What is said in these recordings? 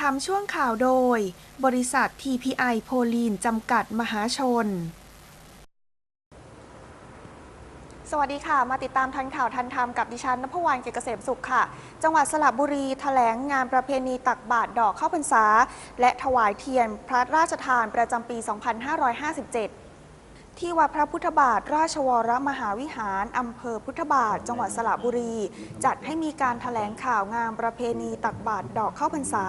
ทำช่วงข่าวโดย บริษัท TPI โพลีนจำกัดมหาชน สวัสดีค่ะ มาติดตามทันข่าวทันธรรมกับดิฉันนภวรรณเกษมสุขค่ะ จังหวัดสระบุรีแถลงงานประเพณีตักบาตรดอกข้าวพรรษา และถวายเทียนพระราชทานประจำปี 2557 ที่วัดพระพุทธบาท ราชวรมหาวิหารอำเภอพุทธบาท จังหวัดสระบุรี จัดให้มีการถแถลงข่าวงานประเพณีตักบาตรดอกข้าวพรรษา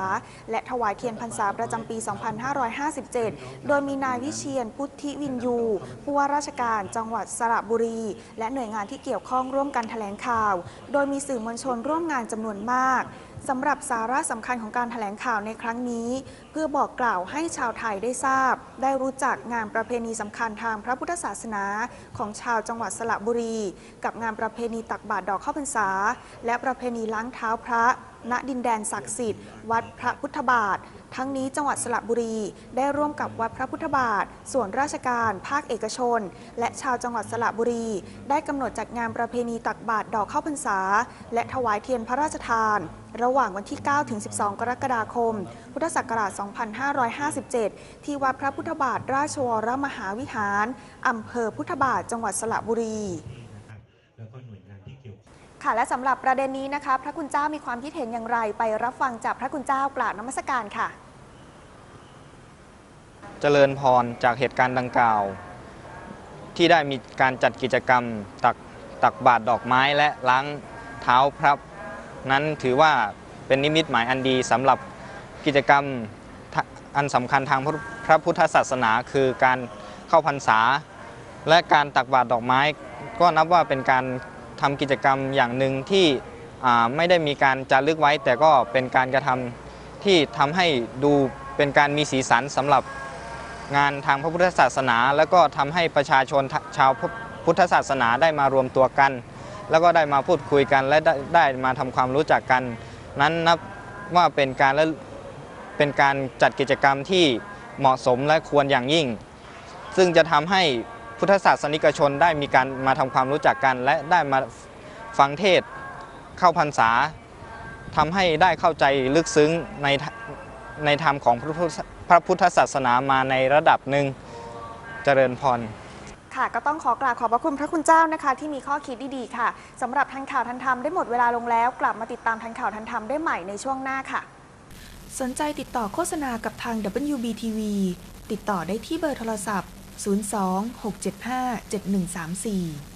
และถวายเทียนพรรษาประจำปี 2557 โดยมีนายวิเชียนพุทธิวินยู ผู้ว่าราชการจังหวัดสระบุรี และหน่วยงานที่เกี่ยวข้องร่วมกันแถลงข่าว โดยมีสื่อมวลชนร่วมงานจำนวนมาก สำหรับสาระสำคัญของการแถลงข่าวในครั้งนี้ เพื่อบอกกล่าวให้ชาวไทยได้ทราบ ได้รู้จักงานประเพณีสำคัญทางพระพุทธศาสนาของชาวจังหวัดสระบุรี กับงานประเพณีตักบาตรดอกข้าวพรรษา และประเพณีล้างเท้าพระณดินแดนศักดิ์สิทธิ์ วัดพระพุทธบาท ทั้งนี้จังหวัดสระบุรี ได้ร่วมกับวัดพระพุทธบาท ส่วนราชการ ภาคเอกชน และชาวจังหวัดสระบุรี ได้กำหนดจัดงานประเพณีตักบาตรดอกข้าวพรรษา และถวายเทียนพระราชทาน ระหว่างวันที่ 9 ถึง 12 กรกฎาคม พุทธศักราช 2557 ที่วัดพระพุทธบาทราชวรมหาวิหารอำเภอพุทธบาทจังหวัดสระบุรี ค่ะและสำหรับประเด็นนี้นะคะ พระคุณเจ้ามีความคิดเห็นอย่างไร ไปรับฟังจากพระคุณเจ้ากราบนมัสการค่ะ เจริญพรจากเหตุการณ์ดังกล่าว ที่ได้มีการจัดกิจกรรมตักตักบาตรดอกไม้และล้างเท้าพระนั้นถือว่าเป็นนิมิตหมายอันดีสำหรับกิจกรรมอันสำคัญทางพรพระพุทธศาสนาคือการเข้าพรรษา และการตักบาตรดอกไม้ ก็นับว่าเป็นการ ทำกิจกรรมอย่างหนึ่งที่ไม่ได้มีการจารึกไว้ แต่ก็เป็นการกระทำที่ทำให้ดูเป็นการมีสีสันสำหรับงานทางพระพุทธศาสนา แล้วก็ทำให้ประชาชนชาวพุทธศาสนาได้มารวมตัวกัน แล้วก็ได้มาพูดคุยกันและได้ไดมาทำความรู้จักกัน นั้นนับว่าเป็นการและเป็นการจัดกิจกรรมที่เหมาะสมและควรอย่างยิ่ง ซึ่งจะทำให้ พุทธศาสนิกชนได้มีการมาทำความรู้จักกัน และได้มาฟังเทศน์เข้าพรรษาทำให้ได้เข้าใจลึกซึ้งในในธรรมของพระพุทธพระพุทธศาสนามาในระดับหนึ่งเจริญพรค่ะก็ต้องขอกราบขอบพระคุณพระคุณเจ้านะคะ ที่มีข้อคิดดีๆค่ะสำหรับทันข่าวทันธรรมได้หมดเวลาลงแล้ว กลับมาติดตามทันข่าวทันธรรมได้ใหม่ในช่วงหน้าค่ะ สนใจติดต่อโฆษณากับทาง WBTV ติดต่อได้ที่เบอร์โทรศัพท์ 02 675 7134